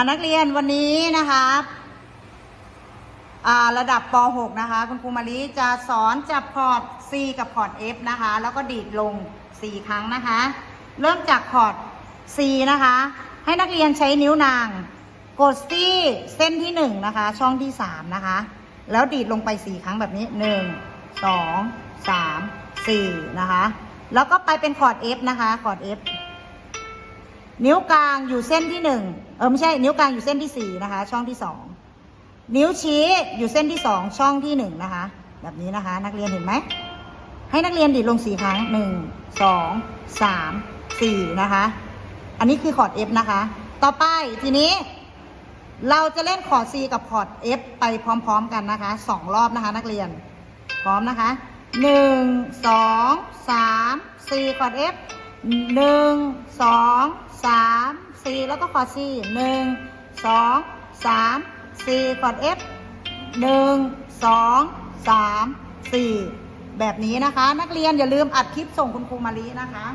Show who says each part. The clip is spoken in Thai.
Speaker 1: อนักเรียนวันนี้นะคะอ่าระดับป .6 นะคะ คุณครูมารีจะสอนจับพอร์ต C กับพอร์ต F นะคะ แล้วก็ดีดลง 4 ครั้งนะคะ เริ่มจากพอร์ต C นะคะ ให้นักเรียนใช้นิ้วนาง กดที่เส้นที่ 1 นะคะ ช่องที่ 3 นะคะ แล้วดีดลงไป 4 ครั้งแบบนี้ 1 2 3 4 นะคะ แล้วก็ไปเป็นคอร์ด F นะคะคอร์ด F นิ้วกลางอยู่เส้นที่หนึ่งเออไม่ใช่นิ้วกลางอยู่เส้นที่สี่นะคะ ช่องที่สองนิ้วชี้อยู่เส้นที่สองช่องที่หนึ่งนะคะ แบบนี้นะคะ นักเรียนเห็นไหมให้นักเรียนดีดลงสี่ครั้งหนึ่งสองสามสี่นะคะ อันนี้คือคอร์ด F นะคะ ต่อไปทีนี้ เราจะเล่นคอร์ด C กับคอร์ด F ไปพร้อมๆกันนะคะสองรอบนะคะ นักเรียน พร้อมนะคะหนึ่งสองสามสี่คอร์ด F หนึ่งสองสามสี่แล้วก็คอร์ด C หนึ่งสองสามสี่คอร์ด F หนึ่งสองสามสี่แบบนี้นะคะ นักเรียนอย่าลืมอัดคลิปส่งคุณครูมาลีนะคะ